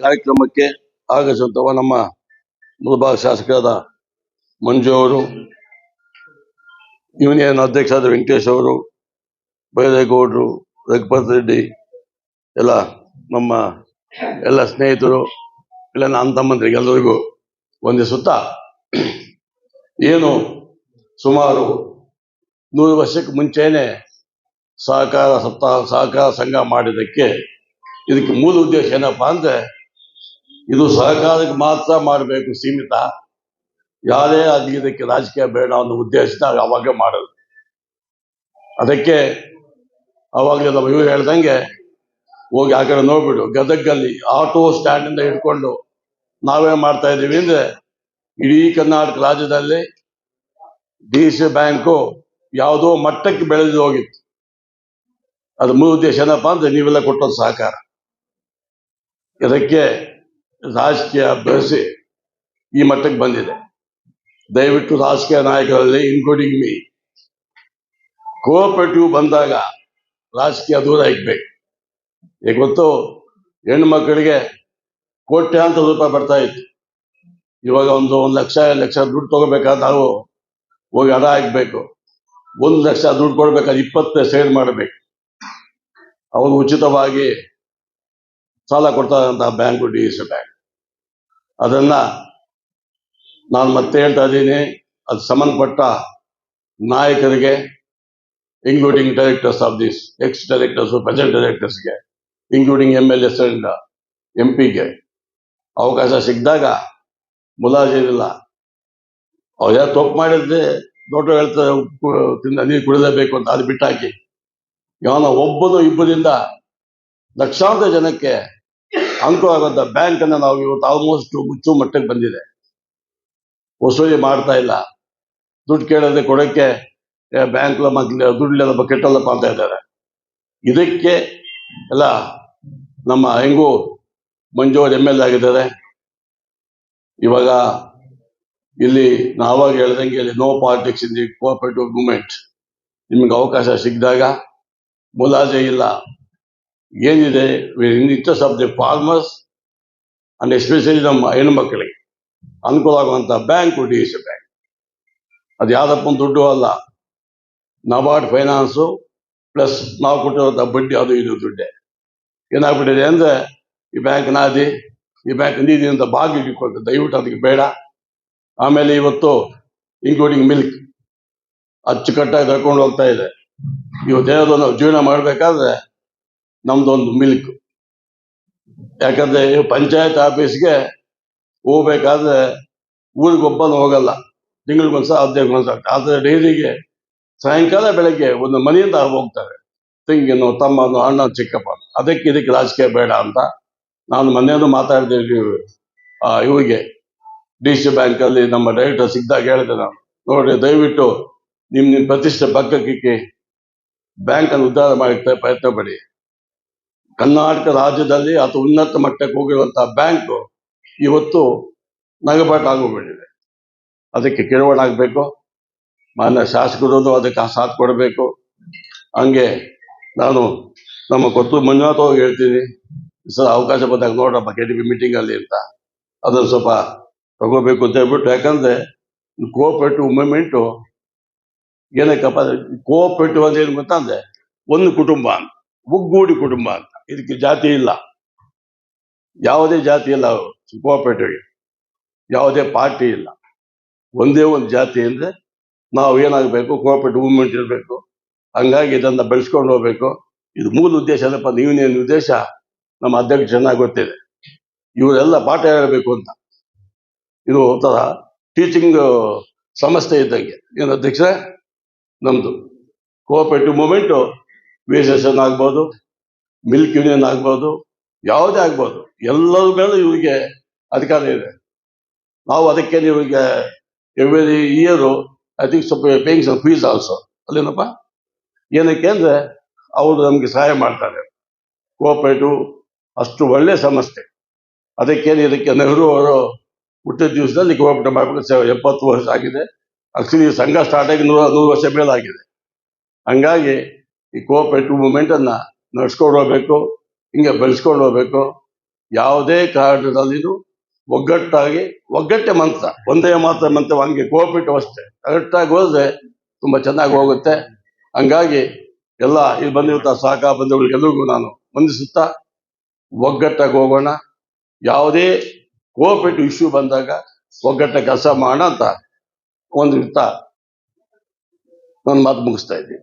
ಕಾರ್ಯಕ್ರಮಕ್ಕೆ ಆಗಮಿಸುತ್ತವ ನಮ್ಮ ಮುಳಬಾಗ ಶಾಸಕರಾದ ಮಂಜು ಅವರು, ಯೂನಿಯನ್ ಅಧ್ಯಕ್ಷರಾದ ವೆಂಕಟೇಶ್ ಅವರು, ಬೈರೇಗೌಡರು, ರಘುಪತ್ ರೆಡ್ಡಿ, ಎಲ್ಲ ನಮ್ಮ ಎಲ್ಲ ಸ್ನೇಹಿತರು ಇಲ್ಲ ನನ್ನ ತಮ್ಮಂದ್ರಿಗೆ ಎಲ್ಲರಿಗೂ ವಂದಿಸುತ್ತಾ ಏನು ಸುಮಾರು ನೂರು ವರ್ಷಕ್ಕೆ ಮುಂಚೆನೆ ಸಹಕಾರ ಸಪ್ತಾಹ ಸಹಕಾರ ಸಂಘ ಮಾಡಿದ್ದಕ್ಕೆ ಇದಕ್ಕೆ ಮೂಲ ಉದ್ದೇಶ ಏನಪ್ಪಾ ಅಂದ್ರೆ ಇದು ಸಹಕಾರಕ್ಕೆ ಮಾತ್ರ ಮಾಡಬೇಕು, ಸೀಮಿತ. ಯಾರೇ ಅದಕ್ಕೆ ಇದಕ್ಕೆ ರಾಜಕೀಯ ಬೇಡ ಅನ್ನೋ ಉದ್ದೇಶನ ಅವಾಗ ಮಾಡೋದು ಅದಕ್ಕೆ ಅವಾಗ ನಮ್ಮ ಇವ್ರು ಹೇಳ್ದಂಗೆ ಹೋಗಿ ಆ ಕಡೆ ನೋಡ್ಬಿಡು. ಗದಗಲ್ಲಿ ಆಟೋ ಸ್ಟ್ಯಾಂಡ್ ಇಂದ ಹಿಡ್ಕೊಂಡು ನಾವೇ ಮಾಡ್ತಾ ಇದ್ದೀವಿ ಅಂದ್ರೆ ಇಡೀ ಕರ್ನಾಟಕ ರಾಜ್ಯದಲ್ಲಿ ಡಿ ಸಿ ಬ್ಯಾಂಕು ಯಾವುದೋ ಮಟ್ಟಕ್ಕೆ ಬೆಳೆದು ಹೋಗಿತ್ತು. ಅದು ಮೂಲ ಉದ್ದೇಶ ಏನಪ್ಪಾ ಅಂದ್ರೆ ನೀವೆಲ್ಲ ಕೊಟ್ಟೊಂದು ಸಹಕಾರ. ಇದಕ್ಕೆ ರಾಜಕೀಯ ಬೆಳೆಸಿ ಈ ಮಟ್ಟಕ್ಕೆ ಬಂದಿದೆ. ದಯವಿಟ್ಟು ರಾಜಕೀಯ ನಾಯಕರಲ್ಲಿ ಇನ್ಕ್ಲೂಡಿಂಗ್ ಮೀ ಕೋಆಪರೇಟಿವ್ ಬಂದಾಗ ರಾಜಕೀಯ ದೂರ ಇಕ್ಬೇಕು ಈಗ ಗೊತ್ತು, ಹೆಣ್ಣು ಮಕ್ಕಳಿಗೆ ಕೋಟ್ಯಾಂತರ ರೂಪಾಯಿ ಬರ್ತಾ ಇತ್ತು. ಇವಾಗ ಒಂದು ಒಂದು ಲಕ್ಷ ಎರಡು ಲಕ್ಷ ದುಡ್ಡು ತಗೋಬೇಕಾದ ನಾವು ಹೋಗಿ ಹಣ ಹಾಕ್ಬೇಕು. ಒಂದು ಲಕ್ಷ ದುಡ್ಡು ಕೊಡ್ಬೇಕಾದ್ರೆ ಇಪ್ಪತ್ತು ಸೇಲ್ ಮಾಡಬೇಕು. ಅವರು ಉಚಿತವಾಗಿ ಸಾಲ ಕೊಡ್ತಾರಂತ ಬ್ಯಾಂಕು ಡಿ ಎಸ್ ಬ್ಯಾಂಕ್ ಅದನ್ನ ನಾನು ಮತ್ತೆ ಹೇಳ್ತಾ ಇದ್ದೀನಿ, ಅದು ಸಂಬಂಧಪಟ್ಟ ನಾಯಕರಿಗೆ including directors of this ex directors present ಡೈರೆಕ್ಟರ್ಸ್ಗೆ including M L S and M ಪಿಗೆ ಅವಕಾಶ ಸಿಕ್ಕಿದಾಗ ಮುಲಾಜಿಲ್ಲ ಅವ್ರು ಯಾರು ತಪ್ಪು ಮಾಡಿದ್ರೆ ದೊಡ್ಡ ಹೇಳ್ತಾರೆ ತಿಂದ ನೀರು ಕುಡಿಲೇಬೇಕು ಅಂತ ಅದು ಬಿಟ್ಟಾಕಿ, ಯಾವನ ಒಬ್ಬನು ಇಬ್ಬರಿಂದ ಲಕ್ಷಾಂತರ ಜನಕ್ಕೆ ಅನುಕೂಲ ಬ್ಯಾಂಕ್ ಅನ್ನ ನಾವು ಇವತ್ತು ಆಲ್ಮೋಸ್ಟ್ ಮುಚ್ಚು ಮಟ್ಟಕ್ಕೆ ಬಂದಿದೆ. ವಸೂಲಿ ಮಾಡ್ತಾ ಇಲ್ಲ. ದುಡ್ಡು ಕೇಳದೆ ಕೊಡಕ್ಕೆ ಬ್ಯಾಂಕ್ ದುಡ್ಡು ಬಕೆಟ್ ಕೆಟ್ಟಲ್ಲಪ್ಪ ಅಂತ ಇದ್ದಾರೆ. ಇದಕ್ಕೆ, ಎಲ್ಲ, ನಮ್ಮ ಹೆಂಗು ಮಂಜು ಎಂ ಎಲ್ ಆಗಿದ್ದಾರೆ. ಇವಾಗ, ಇಲ್ಲಿ ನಾವಾಗ ಹೇಳ್ದಂಗೆ ಇಲ್ಲಿ no politics in the cooperative movement ನಿಮ್ಗೆ ಅವಕಾಶ ಸಿಕ್ಕಿದಾಗ ಮುಲಾಜೆ ಇಲ್ಲ. ಏನಿದೆ interest of the farmers and especially ನಮ್ಮ ಮಕ್ಕಳಿಗೆ ಅನುಕೂಲ ಆಗುವಂತ ಬ್ಯಾಂಕ್ ಡಿ ಬ್ಯಾಂಕ್ ಅದು ಯಾವ್ದಪ್ಪ ದುಡ್ಡು ಅಲ್ಲ. ನಬಾರ್ಡ್ ಫೈನಾನ್ಸು ಪ್ಲಸ್ ನಾವು ಕೊಟ್ಟಿರುವಂತ ಬಡ್ಡಿ ಅದು ಇದು ದುಡ್ಡೆ. ಏನಾಗ್ಬಿಟ್ಟಿದೆ ಅಂದ್ರೆ, ಈ ಬ್ಯಾಂಕ್ ನಾದಿ, ಈ ಬ್ಯಾಂಕ್ ನೀದಿ ಅಂತ ಇಟ್ಕೊಳ್ತದೆ. ದಯವಿಟ್ಟು ಅದಕ್ಕೆ ಬೇಡ. ಆಮೇಲೆ ಇವತ್ತು ಇನ್ಕ್ಲೂಡಿಂಗ್ ಮಿಲ್ಕ್ ಅಚ್ಚುಕಟ್ಟಾಗಿ ತಗೊಂಡು ಹೋಗ್ತಾ ಇದೆ. ಇವತ್ತು ನಾವು ಜೀವನ ಮಾಡ್ಬೇಕಾದ್ರೆ ನಮ್ದೊಂದು ಮಿಲ್ಕ್. ಯಾಕಂದ್ರೆ ಪಂಚಾಯತ್ ಆಫೀಸ್ಗೆ ಹೋಗ್ಬೇಕಾದ್ರೆ ಊರಿಗೊಬ್ಬನು ಹೋಗಲ್ಲ. ತಿಂಗಳಿಗೊಂದ್ಸಲ ಹದಿನೈದು ಒಂದ್ಸಲ ಆದ್ರೆ ಡೈರಿಗೆ ಸಾಯಂಕಾಲ ಬೆಳಗ್ಗೆ ಒಂದು ಮನೆಯಿಂದ ಹೋಗ್ತಾರೆ. ತಿಂಗಿನ ತಮ್ಮನು, ಅಣ್ಣ, ಚಿಕ್ಕಪ್ಪ, ಅದಕ್ಕೆ ಇದಕ್ಕೆ ರಾಜಕೀಯ ಬೇಡ ಅಂತ ನಾನು ಮೊನ್ನೆದು ಆ, ಇವರಿಗೆ ಡಿ ಸಿ ಬ್ಯಾಂಕ್ ಅಲ್ಲಿ ನಮ್ಮ ಡೈರೆಕ್ಟರ್ ಸಿಗ್ದಾಗ ಹೇಳಿದೆ ನಾನು. ನೋಡಿ ದಯವಿಟ್ಟು ನಿಮ್ಮ ನಿಮ್ ಪ್ರತಿಷ್ಠೆ ಪಕ್ಕಕ್ಕೆ ಬ್ಯಾಂಕ್ ಅನ್ನು ಉದ್ಧಾರ ಮಾಡಕ್ಕೆ ಪ್ರಯತ್ನ ಪಡಿ. ಕರ್ನಾಟಕ ರಾಜ್ಯದಲ್ಲಿ ಅತಿ ಉನ್ನತ ಮಟ್ಟಕ್ಕೆ ಹೋಗಿರುವಂತಹ ಬ್ಯಾಂಕ್ ಇವತ್ತು ನಗಬಾಟ ಆಗೋಗ್ಬಿಟ್ಟಿದೆ. ಅದಕ್ಕೆ ಕಿರುವಣ ಆಗಬೇಕು. ಮಾನ್ಯ ಶಾಸಕರು ಅದಕ್ಕೆ ಸಾಥ್ ಕೊಡಬೇಕು. ಹಂಗೆ ನಾನು ನಮ್ಮ ಕೊತ್ತು ಮಂಜುನಾಥ್ ಹೋಗಿ ಹೇಳ್ತೀನಿ. ಸರ್ ಅವಕಾಶ ಬಂದಾಗ ನೋಡ್ರಪ್ಪ ಕೆ ಡಿ ಬಿ ಮೀಟಿಂಗ್ ಅಲ್ಲಿ ಅಂತ. ಅದನ್ನು ಸ್ವಲ್ಪ ತಗೋಬೇಕು ಅಂತ ಹೇಳ್ಬಿಟ್ಟು. ಯಾಕಂದ್ರೆ ಕೋಆಪರೇಟಿವ್ ಮೂಮೆಂಟು ಏನಕ್ಕಪ್ಪ ಕೋಆಪರೇಟಿವ್ ಅಂದ್ರೆ ಏನು ಗೊತ್ತಂದ್ರೆ ಒಂದು ಕುಟುಂಬ ಅಂತ. ಒಗ್ಗೂಡಿ ಕುಟುಂಬ ಅಂತ. ಇದಕ್ಕೆ ಜಾತಿ ಇಲ್ಲ. ಯಾವುದೇ ಜಾತಿ ಇಲ್ಲ. ಕೋಆಪರೇಟಿವ್ಗೆ ಯಾವುದೇ ಪಾರ್ಟಿ ಇಲ್ಲ. ಒಂದೇ ಒಂದು ಜಾತಿ ಅಂದ್ರೆ ನಾವು ಏನಾಗಬೇಕು? ಕೋಆಪರೇಟಿವ್ ಮೂವ್ಮೆಂಟ್ ಇರಬೇಕು. ಹಂಗಾಗಿ ಇದನ್ನ ಬೆಳೆಸ್ಕೊಂಡು ಹೋಗ್ಬೇಕು. ಇದು ಮೂಲ ಉದ್ದೇಶ ಏನಪ್ಪ ಯೂನಿಯನ್ ಉದ್ದೇಶ ನಮ್ಮ ಅಧ್ಯಕ್ಷ ಚೆನ್ನಾಗಿ ಗೊತ್ತಿದೆ. ಇವರೆಲ್ಲ ಪಾಠ ಹೇಳಬೇಕು ಅಂತ. ಇದು ಒಂಥರ ಟೀಚಿಂಗ್ ಸಂಸ್ಥೆ ಇದ್ದಂಗೆ. ಏನು ಅಧ್ಯಕ್ಷ ನಮ್ದು ಕೋಆಪರೇಟಿವ್ ಮೂಮೆಂಟು ವಿಶೇಷನ್ ಆಗ್ಬೋದು. ಮಿಲ್ಕ್ ಯೂನಿಯನ್ ಆಗ್ಬೋದು, ಯಾವುದೇ ಆಗ್ಬೋದು, ಎಲ್ಲರ ಮೇಲೆ ಇವರಿಗೆ ಅಧಿಕಾರ ಇದೆ. ನಾವು ಅದಕ್ಕೆ ಇವರಿಗೆ ಎವ್ರಿ ಇಯರು ಐ ಥಿಂಕ್ ಸ್ವಲ್ಪ ಪೇಯಿಂಗ್ ಸ್ವಲ್ಪ ಫೀಸ್ ಆಲ್ಸೋ ಅಲ್ಲೇನಪ್ಪ? ಏನಕ್ಕೆ ಅಂದ್ರೆ, ಅವರು ನಮಗೆ ಸಹಾಯ ಮಾಡ್ತಾರೆ. ಕೋಆಪರೇಟಿವ್ ಅಷ್ಟು ಒಳ್ಳೆ ಸಮಸ್ಯೆ ಅದಕ್ಕೇನು ಇದಕ್ಕೆ ನೆಹರು ಅವರು ಹುಟ್ಟಿದ ದಿವಸದಲ್ಲಿ ಕೋಆಪರೇಟಿವ್ ಮಾಡಬೇಕು ಎಪ್ಪತ್ತು ವರ್ಷ ಆಗಿದೆ. ಆಕ್ಚುಲಿ ಸಂಘ ಸ್ಟಾರ್ಟ್ ಆಗಿ ನೂರ ನೂರು ವರ್ಷ ಮೇಲಾಗಿದೆ. ಹಂಗಾಗಿ ಈ ಕೋಆಪರೇಟಿವ್ ಮೂಮೆಂಟನ್ನು ನಡ್ಸ್ಕೊಂಡು ಹೋಗ್ಬೇಕು, ಹಿಂಗೆ ಬೆಳೆಸ್ಕೊಂಡು ಹೋಗ್ಬೇಕು. ಯಾವುದೇ ಕಾರಣದಲ್ಲಿನೂ ಒಗ್ಗಟ್ಟಾಗಿ, ಒಗ್ಗಟ್ಟೆ ಮಂತ್ರ, ಒಂದೇ ಮಾತ್ರ ಮಂತ್ರ ಹಂಗೆ ಕೋಪಿಟ್ಟು ಅಷ್ಟೇ. ಕರೆಕ್ಟಾಗಿ ಹೋದ್ರೆ ತುಂಬ ಚೆನ್ನಾಗಿ ಹೋಗುತ್ತೆ. ಹಂಗಾಗಿ ಎಲ್ಲ ಇಲ್ಲಿ ಬಂದಿರುವಂತಹ ಸಹಕಾರ ಬಂಧುಗಳಿಗೆಲ್ಲರಿಗೂ ನಾನು ವಂದಿಸುತ್ತಾ, ಒಗ್ಗಟ್ಟಾಗಿ ಹೋಗೋಣ. ಯಾವುದೇ ಕೋಪಿಟ್ಟು ಇಶ್ಯೂ ಬಂದಾಗ ಒಗ್ಗಟ್ಟ ಕೆಲಸ ಮಾಡೋಣ ಅಂತ ಒಂದು ನನ್ನ ಮಾತು ಮುಗಿಸ್ತಾ ಇದ್ದೀನಿ.